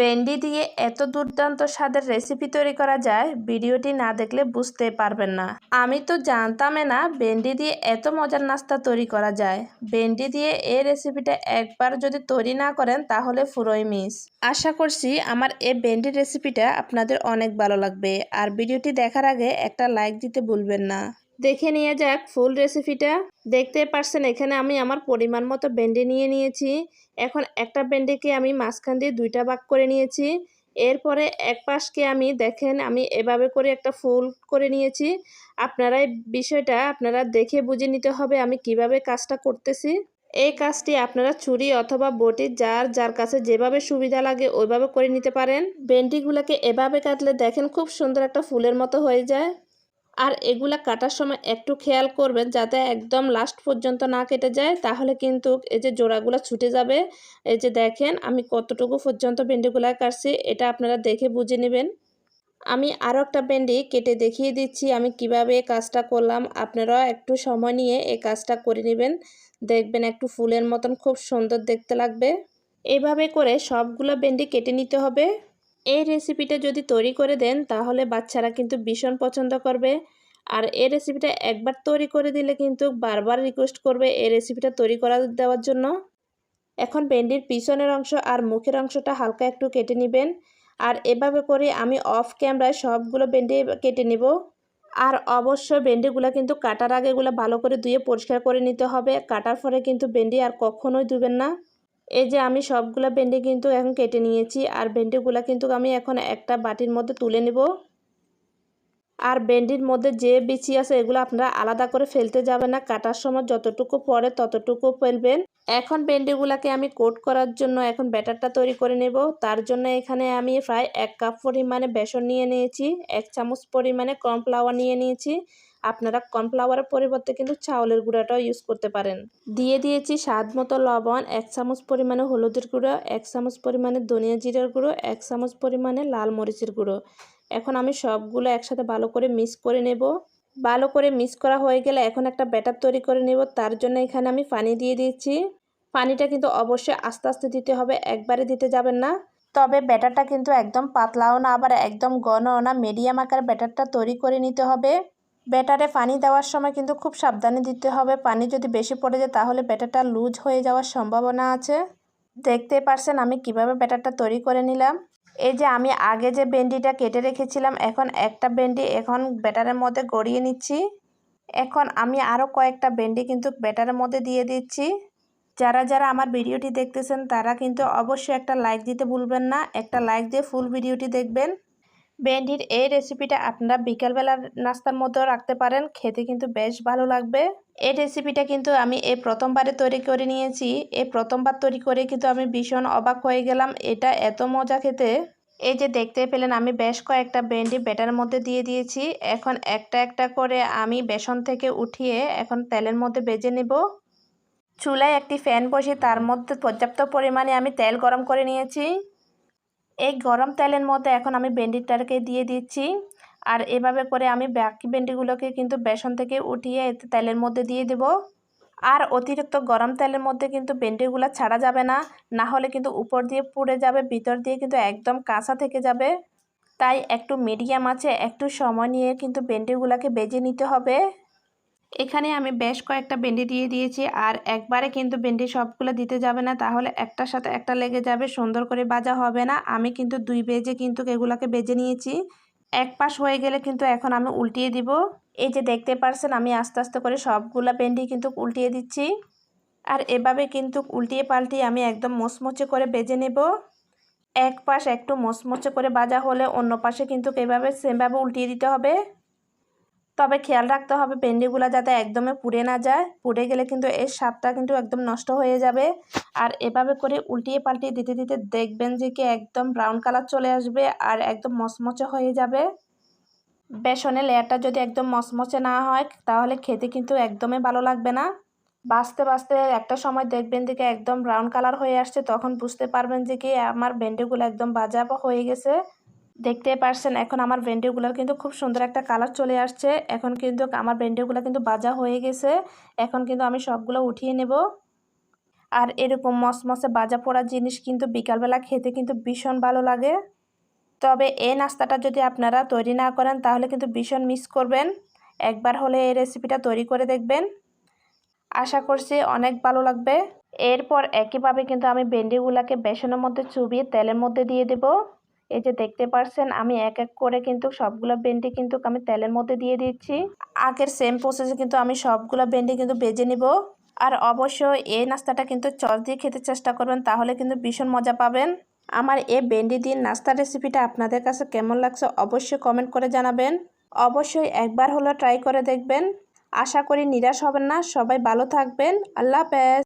ভেন্ডি দিয়ে এত দুর্দান্ত স্বাদের রেসিপি তৈরি করা যায়, ভিডিওটি না দেখলে বুঝতে পারবেন না। আমি তো জানতামই না ভেন্ডি দিয়ে এত মজার নাস্তা তৈরি করা যায়। ভেন্ডি দিয়ে এই রেসিপিটা একবার যদি তৈরি না করেন, তাহলে পুরোই মিস। আশা করছি আমার এই ভেন্ডির রেসিপিটা আপনাদের অনেক ভালো লাগবে। আর ভিডিওটি দেখার আগে একটা লাইক দিতে ভুলবেন না। দেখে নিয়ে যাক ফুল রেসিপিটা দেখতে পারছেন, এখানে আমি আমার পরিমাণ মতো ভেন্ডি নিয়ে নিয়েছি। এখন একটা ভেন্ডিকে আমি মাঝখান দিয়ে দুইটা ভাগ করে নিয়েছি। এরপরে এক পাশকে আমি, দেখেন, আমি এভাবে করে একটা ফুল করে নিয়েছি। আপনারা বিষয়টা আপনারা দেখে বুঝে নিতে হবে আমি কীভাবে কাজটা করতেছি। এই কাজটি আপনারা ছুরি অথবা বটি যার যার কাছে যেভাবে সুবিধা লাগে ওইভাবে করে নিতে পারেন। ভেন্ডিগুলোকে এভাবে কাটলে দেখেন খুব সুন্দর একটা ফুলের মতো হয়ে যায়। আর এগুলা কাটার সময় একটু খেয়াল করবেন যাতে একদম লাস্ট পর্যন্ত না কেটে যায়, তাহলে কিন্তু এই যে জোড়াগুলো ছুটে যাবে। এই যে দেখেন, আমি কতটুকু পর্যন্ত ভেন্ডিগুলা কাটছি, এটা আপনারা দেখে বুঝে নেবেন। আমি আরও একটা ভেন্ডি কেটে দেখিয়ে দিচ্ছি, আমি কীভাবে কাজটা করলাম। আপনারাও একটু সময় নিয়ে এই কাজটা করে নেবেন। দেখবেন একটু ফুলের মতন খুব সুন্দর দেখতে লাগবে। এইভাবে করে সবগুলো ভেন্ডি কেটে নিতে হবে। এই রেসিপিটা যদি তৈরি করে দেন, তাহলে বাচ্চারা কিন্তু ভীষণ পছন্দ করবে। আর এই রেসিপিটা একবার তৈরি করে দিলে কিন্তু বারবার রিকোয়েস্ট করবে এই রেসিপিটা তৈরি করা দেওয়ার জন্য। এখন ভেন্ডির পিছনের অংশ আর মুখের অংশটা হালকা একটু কেটে নেবেন। আর এভাবে করে আমি অফ ক্যামেরায় সবগুলো ভেন্ডি কেটে নিব। আর অবশ্যই ভেন্ডিগুলো কিন্তু কাটার আগে এগুলো ভালো করে ধুয়ে পরিষ্কার করে নিতে হবে। কাটার পরে কিন্তু ভেন্ডি আর কখনোই ধুবেন না। এই যে আমি সবগুলো ভেন্ডি কিন্তু এখন কেটে নিয়েছি, আর ভেন্ডিগুলো কিন্তু আমি এখন একটা বাটির মধ্যে তুলে নেব। আর ভেন্ডির মধ্যে যে বিচি আছে, এগুলো আপনারা আলাদা করে ফেলতে যাবে না, কাটার সময় যতটুকু পরে ততটুকু ফেলবেন। এখন ভেন্ডিগুলোকে আমি কোট করার জন্য এখন ব্যাটারটা তৈরি করে নেব। তার জন্য এখানে আমি প্রায় এক কাপ পরিমাণে বেসন নিয়ে নিয়েছি, এক চামচ পরিমাণে কর্নফ্লাওয়ার নিয়ে নিয়েছি। আপনারা কর্নফ্লাওয়ারের পরিবর্তে কিন্তু চাউলের গুঁড়াটাও ইউজ করতে পারেন। দিয়ে দিয়েছি স্বাদ মতো লবণ, এক চামচ পরিমাণে হলুদের গুঁড়ো, এক চামচ পরিমাণে ধনিয়া জিরার গুঁড়ো, এক চামচ পরিমাণে লাল মরিচের গুঁড়ো। এখন আমি সবগুলো একসাথে ভালো করে মিক্স করে নেব। ভালো করে মিক্স করা হয়ে গেলে এখন একটা ব্যাটার তৈরি করে নেব। তার জন্য এখানে আমি পানি দিয়ে দিয়েছি। পানিটা কিন্তু অবশ্যই আস্তে আস্তে দিতে হবে, একবারে দিতে যাবেন না। তবে ব্যাটারটা কিন্তু একদম পাতলাও না, আবার একদম ঘনও না। মিডিয়াম আকার ব্যাটারটা তৈরি করে নিতে হবে। ব্যাটারে পানি দেওয়ার সময় কিন্তু খুব সাবধানে দিতে হবে। পানি যদি বেশি পড়ে যায় তাহলে ব্যাটারটা লুজ হয়ে যাওয়ার সম্ভাবনা আছে। দেখতে পারছেন আমি কীভাবে ব্যাটারটা তৈরি করে নিলাম। এই যে আমি আগে যে ভেন্ডিটা কেটে রেখেছিলাম, এখন একটা ভেন্ডি এখন ব্যাটারের মধ্যে গড়িয়ে নিচ্ছি। এখন আমি আরও কয়েকটা ভেন্ডি কিন্তু ব্যাটারের মধ্যে দিয়ে দিচ্ছি। যারা যারা আমার ভিডিওটি দেখতেছেন তারা কিন্তু অবশ্যই একটা লাইক দিতে ভুলবেন না। একটা লাইক দিয়ে ফুল ভিডিওটি দেখবেন। ভেন্ডির এই রেসিপিটা আপনারা বিকালবেলার নাস্তার মধ্যেও রাখতে পারেন। খেতে কিন্তু বেশ ভালো লাগবে। এই রেসিপিটা কিন্তু আমি এই প্রথমবারে তৈরি করে নিয়েছি। এই প্রথমবার তৈরি করে কিন্তু আমি ভীষণ অবাক হয়ে গেলাম। এটা এত মজা খেতে। এই যে দেখতে পেলেন, আমি বেশ কয়েকটা ভেন্ডি ব্যাটার মধ্যে দিয়ে দিয়েছি। এখন একটা একটা করে আমি বেসন থেকে উঠিয়ে এখন তেলের মধ্যে বেজে নেব। চুলায় একটি ফ্যান বসে তার মধ্যে পর্যাপ্ত পরিমাণে আমি তেল গরম করে নিয়েছি। এই গরম তেলের মধ্যে এখন আমি ভেন্ডিটাকে দিয়ে দিচ্ছি। আর এভাবে করে আমি বাকি ভেন্ডিগুলোকে কিন্তু বেসন থেকে উঠিয়ে তেলের মধ্যে দিয়ে দেব। আর অতিরিক্ত গরম তেলের মধ্যে কিন্তু ভেন্ডিগুলো ছাড়া যাবে না। না হলে কিন্তু উপর দিয়ে পুড়ে যাবে, ভিতর দিয়ে কিন্তু একদম কাঁচা থেকে যাবে। তাই একটু মিডিয়াম আছে, একটু সময় নিয়ে কিন্তু ভেন্ডিগুলোকে বেজে নিতে হবে। এখানে আমি বেশ কয়েকটা ভেন্ডি দিয়ে দিয়েছি আর একবারে কিন্তু ভেন্ডি সবগুলো দিতে যাবে না, তাহলে একটার সাথে একটা লেগে যাবে, সুন্দর করে বাজা হবে না। আমি কিন্তু দুই বেজে কিন্তু এগুলাকে বেজে নিয়েছি। এক পাশ হয়ে গেলে কিন্তু এখন আমি উল্টিয়ে দিব। এই যে দেখতে পারছেন, আমি আস্তে আস্তে করে সবগুলা ভেন্ডি কিন্তু উল্টিয়ে দিচ্ছি। আর এভাবে কিন্তু উল্টিয়ে পাল্টিয়ে আমি একদম মোচমোচে করে বেজে নেব। এক পাশ একটু মোচমোচে করে বাজা হলে অন্য পাশে কিন্তু এভাবে সেমভাবে উল্টিয়ে দিতে হবে। তবে খেয়াল রাখতে হবে ভেন্ডিগুলো যাতে একদমই পুড়ে না যায়। পুড়ে গেলে কিন্তু এর স্বাদটা কিন্তু একদম নষ্ট হয়ে যাবে। আর এভাবে করে উল্টিয়ে পাল্টিয়ে দিতে দিতে দেখবেন যে কি একদম ব্রাউন কালার চলে আসবে আর একদম মচমচে হয়ে যাবে। বেসনের লেয়ারটা যদি একদম মচমচে না হয়, তাহলে খেতে কিন্তু একদমই ভালো লাগবে না। বাঁচতে বাঁচতে একটা সময় দেখবেন যে একদম ব্রাউন কালার হয়ে আসছে, তখন বুঝতে পারবেন যে কি আমার ভেন্ডিগুলো একদম বাজা হয়ে গেছে। দেখতে পারছেন, এখন আমার ভেন্ডিগুলোর কিন্তু খুব সুন্দর একটা কালার চলে আসছে। এখন কিন্তু আমার ভেন্ডিগুলো কিন্তু বাজা হয়ে গেছে। এখন কিন্তু আমি সবগুলো উঠিয়ে নেব। আর এরকম মসমসে বাজা পোড়া জিনিস কিন্তু বিকালবেলা খেতে কিন্তু ভীষণ ভালো লাগে। তবে এই নাস্তাটা যদি আপনারা তৈরি না করেন, তাহলে কিন্তু ভীষণ মিস করবেন। একবার হলে এই রেসিপিটা তৈরি করে দেখবেন। আশা করছি অনেক ভালো লাগবে। এরপর একইভাবে কিন্তু আমি ভেন্ডিগুলোকে বেসনের মধ্যে চুবিয়ে তেলের মধ্যে দিয়ে দেব। এই যে দেখতে পারছেন, আমি এক এক করে কিন্তু সবগুলো ভেন্ডি কিন্তু আমি তেলের মধ্যে দিয়ে দিচ্ছি। আগের সেম প্রসেসে কিন্তু আমি সবগুলো ভেন্ডি কিন্তু বেজে নিব। আর অবশ্যই এই নাস্তাটা কিন্তু চস দিয়ে খেতে চেষ্টা করবেন, তাহলে কিন্তু ভীষণ মজা পাবেন। আমার এই ভেন্ডি দিয়ে নাস্তার রেসিপিটা আপনাদের কাছে কেমন লাগছে অবশ্যই কমেন্ট করে জানাবেন। অবশ্যই একবার হলো ট্রাই করে দেখবেন। আশা করি নিরাশ হবেন না। সবাই ভালো থাকবেন। আল্লাহ হাফেজ।